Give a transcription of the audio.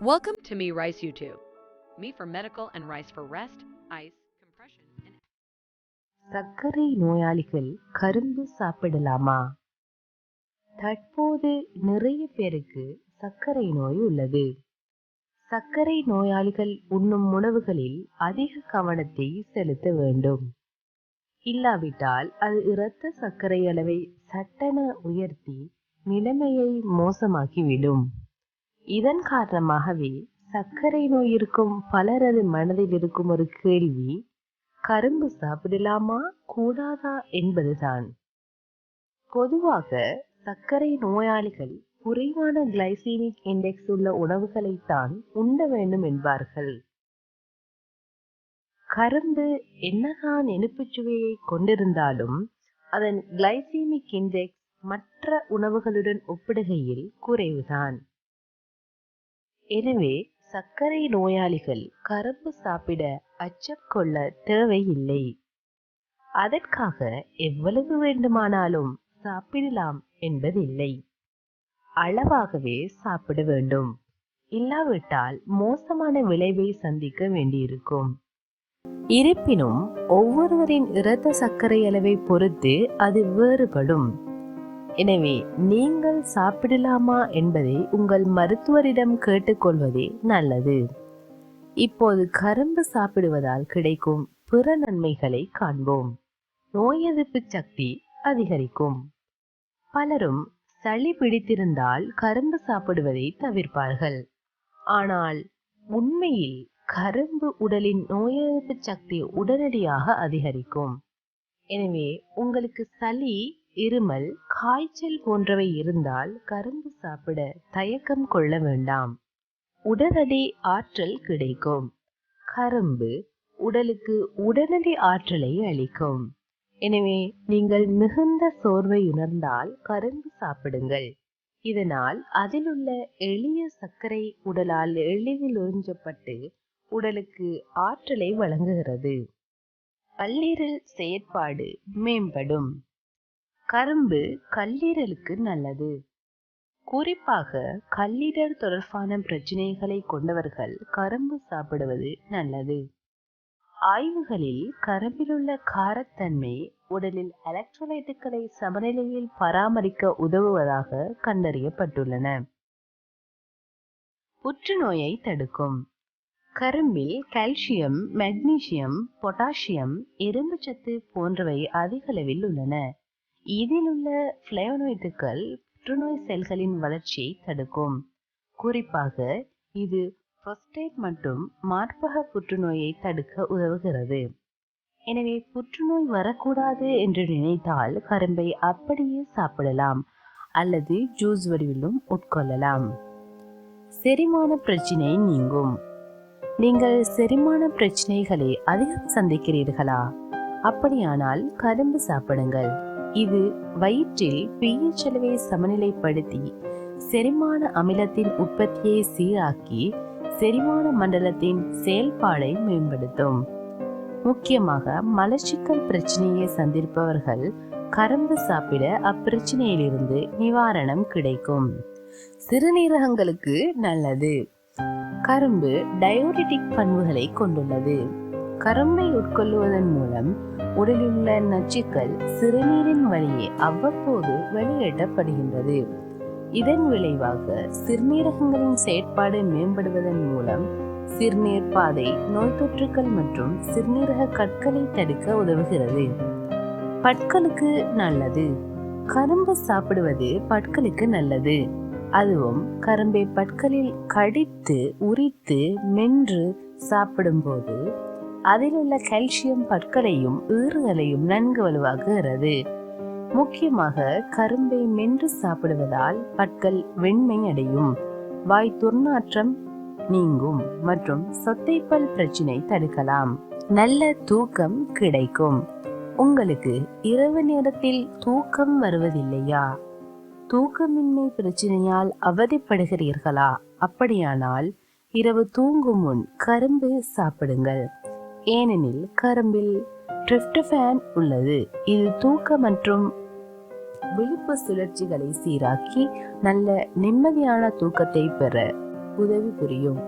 Welcome to Me Rice YouTube. Me for medical and rice for rest, ice, compression, and சர்க்கரை நோயாளிகள் கரும்பு சாப்பிடலாமா? தற்போது நிறைய பேருக்கு சர்க்கரை நோய் உள்ளது. சர்க்கரை நோயாளிகள் உண்ணும் உணவுகளில் அதிக கவனத்தை செலுத்த வேண்டும். இல்லாவிட்டால் அது இரத்த சர்க்கரை அளவை சட்டென உயர்த்தி நிலைமையை மோசமாக்கிவிடும். இதன் காரணமாகவே சர்க்கரை நோய் இருக்கும் பலரது மனதில் இருக்கும் ஒரு கேள்வி கரும்பு சாப்பிடலாமா கூடாதா என்பதுதான். பொதுவாக சர்க்கரை நோயாளிகள் குறைவான கிளைசீமிக் இண்டெக்ஸ் உள்ள உணவுகளைத்தான் உண்ண வேண்டும் என்பார்கள். கரும்பு என்னதான் இனிப்புச்சுவையை கொண்டிருந்தாலும் அதன் கிளைசீமிக் இண்டெக்ஸ் மற்ற உணவுகளுடன் ஒப்பிடுகையில் குறைவுதான். எனவே சர்க்கரை நோயாளிகள் கரும்பு சாப்பிட அச்சம் கொள்ள தேவையில்லை. அதற்காக எவ்வளவு வேண்டுமானாலும் சாப்பிடலாம் என்பதில்லை. அளவாகவே சாப்பிட வேண்டும். இல்லாவிட்டால் மோசமான விளைவை சந்திக்க வேண்டியிருக்கும். இருப்பினும் ஒவ்வொருவரின் இரத்த சர்க்கரை அளவை பொறுத்து அது வேறுபடும். எனவே நீங்கள் சாப்பிடலாமா என்பதை உங்கள் மருத்துவரிடம் கேட்டுக்கொள்வதே நல்லது. இப்போது கரும்பு சாப்பிடுவதால் கிடைக்கும் பிற நன்மைகளை காண்போம். நோய் எதிர்ப்பு சக்தி அதிகரிக்கும். பலரும் சளி பிடித்திருந்தால் கரும்பு சாப்பிடுவதை தவிர்ப்பார்கள். ஆனால் உண்மையில் கரும்பு உடலின் நோய் எதிர்ப்பு சக்தி உடனடியாக அதிகரிக்கும். எனவே உங்களுக்கு சளி இருமல் காய்ச்சல் போன்றவை இருந்தால் கரும்பு சாப்பிட தயக்கம் கொள்ள வேண்டாம். உடனடி ஆற்றல் கிடைக்கும். கரும்பு உடலுக்கு உடனடி ஆற்றலை அளிக்கும். எனவே நீங்கள் மிகுந்த சோர்வை உணர்ந்தால் கரும்பு சாப்பிடுங்கள். இதனால் அதிலுள்ள எளிய சர்க்கரை உடலால் எளிதில் உறிஞ்சப்பட்டு உடலுக்கு ஆற்றலை வழங்குகிறது. கல்லீரல் செயற்பாடு மேம்படும். கரும்பு கல்லீரலுக்கு நல்லது. குறிப்பாக கல்லீரல் தொடர்பான பிரச்சனைகளை கொண்டவர்கள் கரும்பு சாப்பிடுவது நல்லது. ஆய்வுகளில் கரும்பிலுள்ள காரத்தன்மை உடலில் எலக்ட்ரோலைட்டுகளை சமநிலையில் பராமரிக்க உதவுவதாக கண்டறியப்பட்டுள்ளன. புற்றுநோயை தடுக்கும். கரும்பில் கால்சியம் மெக்னீசியம் பொட்டாசியம் இரும்புச்சத்து போன்றவை அதிகளவில் உள்ளன. இதில் உள்ள பிளேவனோய்டுகள் புற்றுநோய் செல்களின் வளர்ச்சியை தடுக்கும். குறிப்பாக இது புரோஸ்டேட் மற்றும் மார்பக புற்றுநோயை தடுக்க உதவுகிறது. எனவே புற்றுநோய் வரக்கூடாது என்று நினைத்தால் கரும்பை அப்படியே சாப்பிடலாம் அல்லது ஜூஸ் வடிவிலும் உட்கொள்ளலாம். செரிமான பிரச்சினை நீங்கும். நீங்கள் செரிமான பிரச்சனைகளை அதிகம் சந்திக்கிறீர்களா? அப்படியானால் கரும்பு சாப்பிடுங்கள். இது வயிற்றில் பிஎச் அளவை சமநிலைப்படுத்தி செரிமான அமிலத்தின் உற்பத்தியை சீராக்கி செரிமான மண்டலத்தின் செயல்பாடை மேம்படுத்தும். முக்கியமாக மலச்சிக்கல் பிரச்சனையை சந்திப்பவர்கள் கரும்பு சாப்பிட அப்பிரச்சனையிலிருந்து நிவாரணம் கிடைக்கும். சிறுநீரகங்களுக்கு நல்லது. கரும்பு டயோரிட்டிக் பண்புகளை கொண்டுள்ளது. கரும்பை உட்கொள்ளுவதன் மூலம் உடலிலுள்ள நச்சுக்கள் சிறுநீரின் வழியே அவ்வப்போது வெளியேற்றப்படுகின்றது. இதன் விளைவாக சிறுநீரகங்களின் செயற்பாடு மேம்படுவதன் மூலம் சிறுநீர் பாதை நோய் தொற்றுக்கள் மற்றும் சிறுநீரக கற்களை தடுக்க உதவுகிறது. பற்களுக்கு நல்லது. கரும்பு சாப்பிடுவது பற்களுக்கு நல்லது. அதுவும் கரும்பை பற்களில் கடித்து உரித்து மென்று சாப்பிடும்போது அதில் உள்ள கால்சியம் பற்களையும் ஈறுகளையும் நன்கு வலுவாக்குகிறது. முக்கியமாக கரும்பை மென்று சாப்பிடுவதால் பற்கள் வெண்மை அடையும் வாய் துர்நாற்றம் நீங்கும் மற்றும் சொத்தைப்பல் பிரச்சினை தடுக்கலாம். நல்ல தூக்கம் கிடைக்கும். உங்களுக்கு இரவு நேரத்தில் தூக்கம் வருவதில்லையா? தூக்கமின்மை பிரச்சனையால் அவதிப்படுகிறீர்களா? அப்படியானால் இரவு தூங்கும் முன் கரும்பு சாப்பிடுங்கள். ஏனெனில் கரும்பில் ட்ரிப்டோஃபான் உள்ளது. இது தூக்க மற்றும் விழிப்பு சுழற்சிகளை சீராக்கி நல்ல நிம்மதியான தூக்கத்தை பெற உதவி புரியும்.